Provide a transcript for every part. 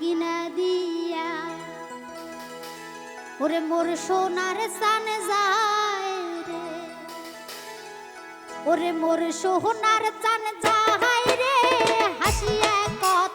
গিনা দিয়া। ওরে মোর সোনার সান যায় রে। ওরে মোর সোনার চান যায় রে। হাসিয়া কথা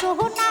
সোহনা